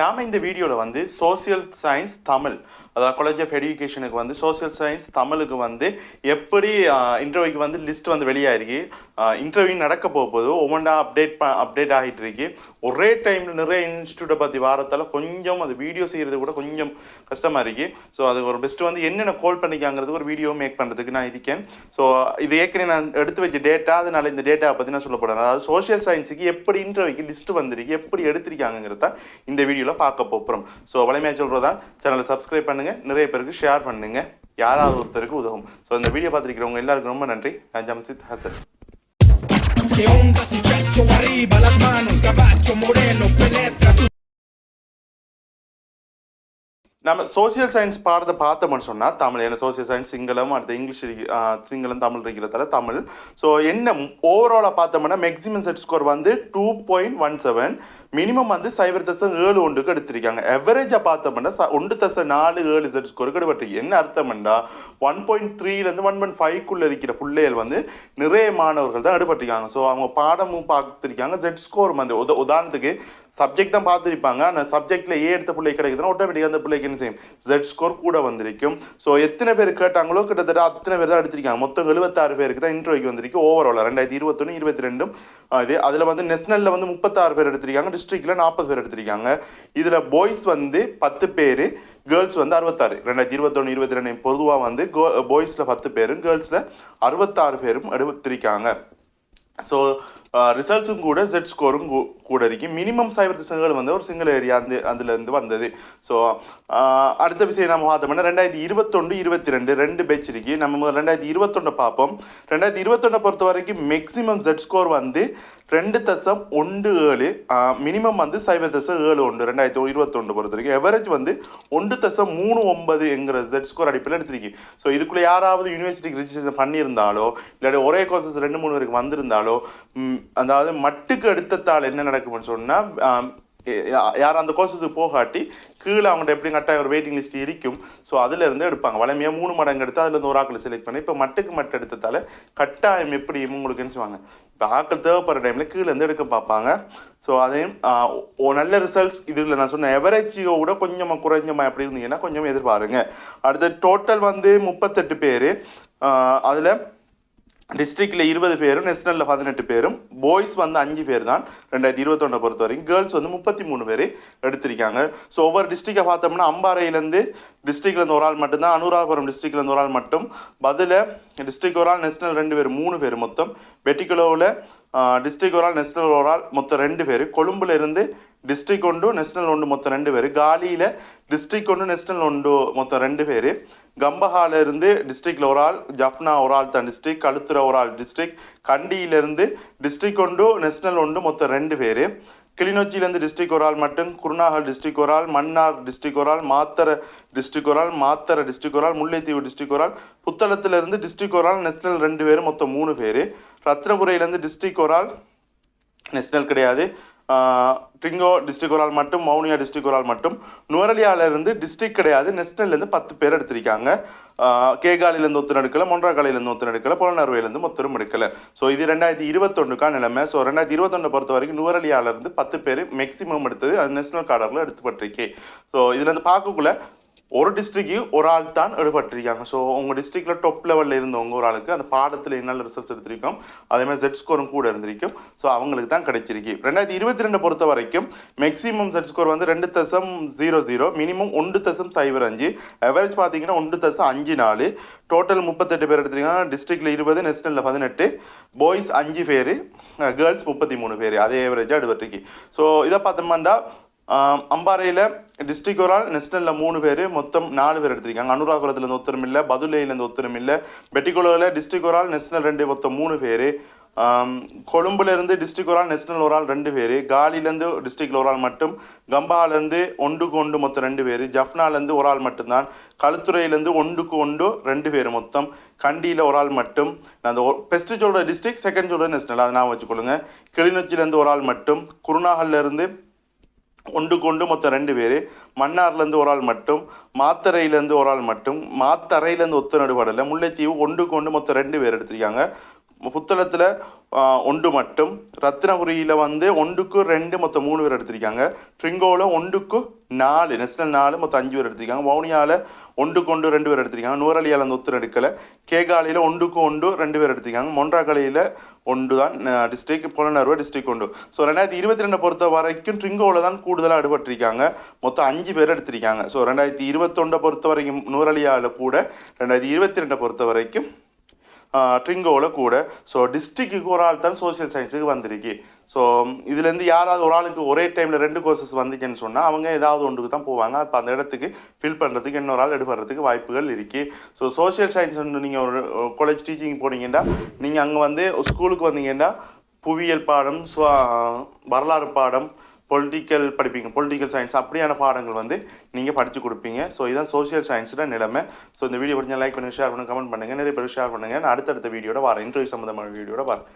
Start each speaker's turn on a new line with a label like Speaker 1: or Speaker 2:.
Speaker 1: நாம் இந்த வீடியோவில் வந்து சோசியல் சயின்ஸ் தமிழ் அதாவது காலேஜ் ஆஃப் எஜுகேஷனுக்கு வந்து சோசியல் சயின்ஸ் தமிழுக்கு வந்து எப்படி இன்டர்வியூக்கு வந்து லிஸ்ட் வந்து வெளியாகிருக்கு இன்டர்வியூ நடக்க போக போகுது ஒவ்வொன்றா அப்டேட் ப அப்டேட் ஆகிட்டு இருக்கு. ஒரே டைமில் நிறைய இன்ஸ்டியூட்டை பற்றி வாரத்தால் கொஞ்சம் அது வீடியோ செய்கிறது கூட கொஞ்சம் கஷ்டமாக இருக்குது ஸோ அதுக்கு ஒரு பெஸ்ட்டு வந்து என்னென்ன கோல் பண்ணிக்காங்கிறது ஒரு வீடியோ மேக் பண்ணுறதுக்கு நான் இருக்கேன். ஸோ இது ஏற்கனவே நான் எடுத்து வச்ச டேட்டா அதனால் இந்த டேட்டா பற்றி நான் சொல்ல போகிறேன் அதாவது சோஷியல் சயின்ஸுக்கு எப்படி இன்டர்வியூக்கு லிஸ்ட் வந்திருக்கு எப்படி எடுத்திருக்காங்கிறத இந்த வீடியோ வீடியோவில் பார்க்க போகிறோம் ஸோ வலிமையாக சொல்கிறதான் சேனலை சப்ஸ்கிரைப் பண்ணுங்கள் நிறைய பேருக்கு ஷேர் பண்ணுங்கள் யாராவது ஒருத்தருக்கு உதவும். ஸோ இந்த வீடியோ பார்த்துருக்கிறவங்க எல்லாருக்கும் ரொம்ப நன்றி. நான் Jamshid Hasan.
Speaker 2: Que onda muchacho? Arriba las manos, caballo moreno, penetra tu
Speaker 1: நம்ம சோஷியல் சயின்ஸ் பாடத்தை பார்த்தோம்னு சொன்னால் தமிழ் ஏன்னா சோஷியல் சயின்ஸ் சிங்களம் அடுத்து இங்கிலீஷ் சிங்களம் தமிழ் இருக்கிறதால தமிழ். ஸோ என்ன ஓவராலாக பார்த்தோம்னா மேக்ஸிமம் செட் ஸ்கோர் வந்து two point one seven minimum வந்து சைபர் தசம் ஏழு ஒன்றுக்கு எடுத்திருக்காங்க. எவரேஜாக பார்த்தோம்னா ச- ஒன்று தசம் நாலு ஏழு செட் ஸ்கோருக்கு எடுபட்டிருக்கு என்ன அர்த்தம்னா ஒன் பாயிண்ட் த்ரீலேருந்து ஒன் பாயிண்ட் ஃபைவ்க்குள்ளே இருக்கிற பிள்ளைகள் வந்து நிறைய மாணவர்கள் தான் எடுபட்டிருக்காங்க. ஸோ அவங்க பாடமும் பார்த்துருக்காங்க செட் ஸ்கோர் வந்து. உத உதாரணத்துக்கு சப்ஜெக்ட் தான் பார்த்துருப்பாங்க. அந்த சப்ஜெக்டில் ஏ எடுத்த பிள்ளை கிடைக்குதுன்னா ஆட்டோமேட்டிக்காக அந்த பிள்ளைக்கு என்ன செய்யும்? ஜெட் ஸ்கோர் கூட வந்திருக்கும். ஸோ எத்தனை பேர் கேட்டாங்களோ கிட்டத்தட்ட அத்தனை பேர் தான் எடுத்திருக்காங்க மொத்தம் எழுபத்தாறு பேருக்கு தான் இன்டர்வியூக்கு வந்திருக்கு ஓவரால் ரெண்டாயிரத்தி இருபத்தொன்று இருபத்தி ரெண்டும் இது அதில் வந்து நேஷனலில் வந்து முப்பத்தாறு பேர் எடுத்திருக்காங்க டிஸ்ட்ரிக்டில் நாற்பது பேர் எடுத்திருக்காங்க. இதில் பாய்ஸ் வந்து பத்து பேர் கேர்ள்ஸ் வந்து அறுபத்தாறு. ரெண்டாயிரத்தி இருபத்தொன்று இருபத்தி ரெண்டு பொதுவாக வந்து பாய்ஸில் பத்து பேரும் கேர்ள்ஸில் அறுபத்தாறு பேரும் எடுத்திருக்காங்க. ஸோ ரிசல்ட்ஸும் கூட செட் ஸ்கோரும் கூட இருக்கு. மினிமம் சைபர் திசைகள் வந்து ஒரு சிங்கிள் ஏரியா அந்த அதுலேருந்து வந்தது. ஸோ அடுத்த விஷயம் நம்ம பார்த்தோம்னா ரெண்டாயிரத்தி இருபத்தொன்று இருபத்தி ரெண்டு ரெண்டு பேட்ச் இருக்கு. நம்ம ரெண்டாயிரத்தி இருபத்தொன்று பார்ப்போம். ரெண்டாயிரத்தி இருபத்தொன்னை பொறுத்த வரைக்கும் மேக்ஸிமம் செட் ஸ்கோர் வந்து ரெண்டு தசம் ஒன்று ஏழு மினிமம் வந்து சைபர் தசம் ஏழு ஒன்று ரெண்டாயிரத்தி இருபத்தொன்று பொறுத்த வரைக்கும். எவரேஜ் வந்து ஒன்று தசம் மூணு ஒன்பது என்கிற செட் ஸ்கோர் அடிப்பில் எடுத்திருக்கு. ஸோ இதுக்குள்ளே யாராவது யூனிவர்சிட்டிக்கு ரிஜிஸ்ட்ரேஷன் பண்ணியிருந்தாலோ இல்லாட்டி ஒரே கோர்சஸ் ரெண்டு மூணு பேருக்கு வந்திருந்தாலோ அதாவது மட்டுக்கு எடுத்ததால் என்ன நடக்கும்னு சொன்னால் யார் அந்த கோர்சஸுக்கு போகாட்டி கீழே அவங்கள்ட்ட எப்படி கட்டாயம் ஒரு வெயிட்டிங் லிஸ்ட் இருக்கும் ஸோ அதுல இருந்து எடுப்பாங்க. வளமையாக மூணு மடங்கு எடுத்து அதில் இருந்து ஒரு ஆக்களை செலக்ட் பண்ணி இப்போ மட்டுக்கு மட்டும் எடுத்ததால் கட்டாயம் எப்படி உங்களுக்கு என்ன செய்வாங்க? இப்போ ஆக்கள் தேவைப்படுற டைமில் கீழேருந்து எடுக்க பார்ப்பாங்க. ஸோ அதையும் நல்ல ரிசல்ட்ஸ் இதில் நான் சொன்ன எவரேஜியோ விட கொஞ்சமாக குறைஞ்சமாக எப்படி இருந்தீங்கன்னா கொஞ்சம் எதிர்பாருங்க. அடுத்து டோட்டல் வந்து முப்பத்தெட்டு பேர் அதில் டிஸ்ட்ரிக்டில் இருபது பேரும் நேஷனலில் பதினெட்டு பேரும் பாய்ஸ் வந்து அஞ்சு பேர் தான் ரெண்டாயிரத்தி இருபத்தொன்னை பொறுத்த வரைக்கும் கேர்ள்ஸ் வந்து முப்பத்தி மூணு பேர் எடுத்திருக்காங்க. ஸோ ஒவ்வொரு டிஸ்ட்ரிக்டை பார்த்தோம்னா அம்பாறையிலேருந்து டிஸ்ட்ரிக்ட்லேருந்து ஒரு ஆள் மட்டும்தான் அனுராதபுரம் டிஸ்ட்ரிக்ட்லேருந்து ஒரு ஆள் மட்டும். பதில் டிஸ்ட்ரிக்ட் ஒரு ஆள் நேஷனல் ரெண்டு பேர் மூணு பேர் மொத்தம். வெட்டிக்குளோவில் டிஸ்ட்ரிக்ட் ஒரு ஆள் நேஷனல் ஒரு ஆள் மொத்தம் ரெண்டு பேர். கொழும்புல இருந்து டிஸ்ட்ரிக்ட் ஒன்று நேஷனல் ஒன்று மொத்தம் ரெண்டு பேர். காலியில் டிஸ்ட்ரிக்ட் ஒன்று நேஷனல் ஒன்று மொத்தம் ரெண்டு பேர். கம்பஹால இருந்து ஒரு ஆள் ஜப்னா ஒரு ஆள் தான் டிஸ்ட்ரிக்ட் கழுத்துற ஒரு ஆள் டிஸ்ட்ரிக்ட் கண்டியிலிருந்து டிஸ்ட்ரிக்ட் ஒன்று நேஷனல் ஒன்று மொத்தம் ரெண்டு பேர். கிளிநொச்சியிலேருந்து டிஸ்ட்ரிக் ஒரு ஆள் மட்டும் குருநாகல் டிஸ்ட்ரிக் ஒரு ஆள் மன்னார் டிஸ்ட்ரிக் ஒரு ஆள் மாத்தரை டிஸ்ட்ரிக் ஒரு ஆள் மாத்தரை டிஸ்ட்ரிக் ஒரு ஆள் முல்லைத்தீவு டிஸ்ட்ரிக் ஒரு ஆள் புத்தளத்திலிருந்து டிஸ்ட்ரிக் ஒரு ஆள் நேஷனல் ரெண்டு பேர் மொத்தம் மூணு பேர். ரத்னபுரையிலேருந்து டிஸ்ட்ரிக் ஒரு ஆள் கிடையாது. ட்ரிங்கோ டிஸ்ட்ரிக் ஒரு ஆள் மட்டும் மௌனியா டிஸ்ட்ரிக் ஒரு ஆள் மட்டும். நுவரலியாவிலேருந்து டிஸ்ட்ரிக் கிடையாது. நேஷனல்லேருந்து பத்து பேர் எடுத்திருக்காங்க. கேகாலிலேருந்து ஒருத்தர் எடுக்கல மொன்றாக்காலிலேருந்து ஒருத்தர் எடுக்கல புலனறுவையிலேருந்து மொத்தரும் எடுக்கல. ஸோ இது ரெண்டாயிரத்தி இருபத்தொன்னுக்கான நிலைமை. ஸோ ரெண்டாயிரத்தி இருபத்தொன்னு பொறுத்த வரைக்கும் நுவரலியாவிலேருந்து பத்து பேர் மேக்ஸிமம் எடுத்தது அது நேஷனல் கார்டரில் எடுத்துப்பட்டிருக்கே. ஸோ இதுலேருந்து பார்க்கக்குள்ள ஒரு டிஸ்ட்ரிக்கு ஒரு ஆள் தான் எடுபட்டிருக்காங்க. ஸோ உங்கள் டிஸ்ட்ரிக்டில் டாப் லெவலில் இருந்தவங்க ஒரு ஆளுக்கு அந்த பாடத்தில் என்ன ரிசல்ட்ஸ் எடுத்திருக்கோம் அதே மாதிரி செட் ஸ்கோரும் கூட இருந்திருக்கும். ஸோ அவங்களுக்கு தான் கிடைச்சிருக்கு. ரெண்டாயிரத்தி இருபத்தி ரெண்டு பொறுத்த வரைக்கும் மேக்ஸிமம் செட் ஸ்கோர் வந்து ரெண்டு தசம் ஜீரோ ஜீரோ மினிமம் ஒன்று தசம் சைபர் அஞ்சு அவரேஜ் பார்த்தீங்கன்னா ஒன்று தசம் அஞ்சு நாலு. டோட்டல் முப்பத்தெட்டு பேர் எடுத்திருக்காங்க. டிஸ்ட்ரிக்டில் இருபது நேஷனலில் பதினெட்டு. பாய்ஸ் அஞ்சு பேர் கேர்ள்ஸ் முப்பத்தி மூணு பேர். அதே ஏவரேஜாக எடுபட்டிருக்கு. ஸோ இதை பார்த்தோம்னா அம்பாறையில் டிஸ்ட்ரிக் ஒரு ஆள் நேஷனலில் மூணு பேர் மொத்தம் நாலு பேர் எடுத்திருக்காங்க. அனுராதபுரத்துலேருந்து ஒத்தரும் இல்லை பதுளையிலேருந்து ஒத்தரும் இல்லை. பெட்டிக்குளவில் டிஸ்ட்ரிக் ஒரு ஆள் நேஷனல் ரெண்டு மொத்தம் மூணு பேர். கொழும்புலேருந்து டிஸ்ட்ரிக் ஒரு ஆள் நேஷனல் ஒரு ஆள் ரெண்டு பேர். காலிலேருந்து டிஸ்ட்ரிக்ட்ல ஒரு ஆள் மட்டும். கம்பாலேருந்து ஒன்றுக்கு ஒன்று மொத்தம் ரெண்டு பேர். ஜப்னாலேருந்து ஒரு ஆள் மட்டும்தான். களுத்துறையிலேருந்து ஒன்றுக்கு ஒன்று ரெண்டு பேர் மொத்தம். கண்டியில் ஒரு ஆள் மட்டும். அந்த பெஸ்ட் சொல்கிற டிஸ்ட்ரிக்ட் செகண்ட் சொல்கிற நேஷனல் அதை நான் வச்சுக்கொள்ளுங்க. கிளிநொச்சியிலேருந்து ஒரு ஆள் மட்டும். குருநாகல்ல ஒன்று கொண்டு மொத்தம் ரெண்டு பேர். மன்னார்லேருந்து ஒரு ஆள் மட்டும் மாத்தறையிலேருந்து ஒரு ஆள் மட்டும் மாத்தறையிலேருந்து ஒத்த நடுபாடில் முல்லைத்தீவு ஒன்று கொண்டு மொத்தம் ரெண்டு பேர் எடுத்திருக்காங்க. புத்தளத்தில் ஒன்று மட்டும். ரத்னபுரியில் வந்து ஒன்றுக்கு ரெண்டு மொத்தம் மூணு பேர் எடுத்திருக்காங்க. ட்ரிங்கோவில் ஒன்றுக்கு நாலு நெஸ்னல் நாலு மொத்தம் அஞ்சு பேர் எடுத்திருக்காங்க. வவுனியாவில் ஒன்றுக்கு ஒன்று ரெண்டு பேர் எடுத்திருக்காங்க. நூறலியால் அந்த ஒத்துரு எடுக்கலை. கேகாலையில் ஒன்றுக்கு ஒன்று ரெண்டு பேர் எடுத்திருக்காங்க. மொன்றாக்கலையில் ஒன்று தான் டிஸ்ட்ரிக் புலனர்வு டிஸ்ட்ரிக் ஒன்று ஸோ ரெண்டாயிரத்தி இருபத்தி ரெண்டை பொறுத்த வரைக்கும் ட்ரிங்கோவில் தான் கூடுதலாக அடுபட்டிருக்காங்க மொத்தம் அஞ்சு பேர் எடுத்திருக்காங்க. ஸோ ரெண்டாயிரத்தி இருபத்தொண்டை பொறுத்த வரைக்கும் நூறலியாவில் கூட ரெண்டாயிரத்தி இருபத்தி ரெண்டை பொறுத்த வரைக்கும் ட்ரிங்கோவில் கூட. ஸோ டிஸ்ட்ரிக்ட்டுக்கு ஒரு ஆள் தான் சோஷியல் சயின்ஸுக்கு வந்திருக்கு. ஸோ இதுலேருந்து யாராவது ஒரு ஆளுக்கு ஒரே டைமில் ரெண்டு கோர்சஸ் வந்துச்சுன்னு சொன்னால் அவங்க ஏதாவது ஒன்றுக்கு தான் போவாங்க. அப்போ அந்த இடத்துக்கு ஃபில் பண்ணுறதுக்கு இன்னொரு ஆள் எடுப்படுறதுக்கு வாய்ப்புகள் இருக்குது ஸோ சோஷியல் சயின்ஸ் நீங்கள் ஒரு காலேஜ் டீச்சிங் போனீங்கன்னா நீங்கள் அங்கே வந்து ஸ்கூலுக்கு வந்தீங்கன்னா புவியியல் பாடம் சுவா வரலாறு பாடம் பொலிட்டிக்கல் படிப்பீங்க. பொலிட்டிக்கல் சயின்ஸ் அப்படியான பாடங்கள் வந்து நீங்கள் படித்து கொடுப்பீங்க. ஸோ இதுதான் சோஷியல் சயின்ஸில் நிலைமை. ஸோ இந்த வீடியோ பிடிச்சா லைக் பண்ணுங்கள் ஷேர் பண்ணுங்கள் கமெண்ட் பண்ணுங்கள் நிறைய பேர் ஷேர் பண்ணுங்கள் நான் அடுத்தடுத்த வீடியோட வரேன். இன்டர்வியூ சம்மந்தமான வீடியோட வரேன்.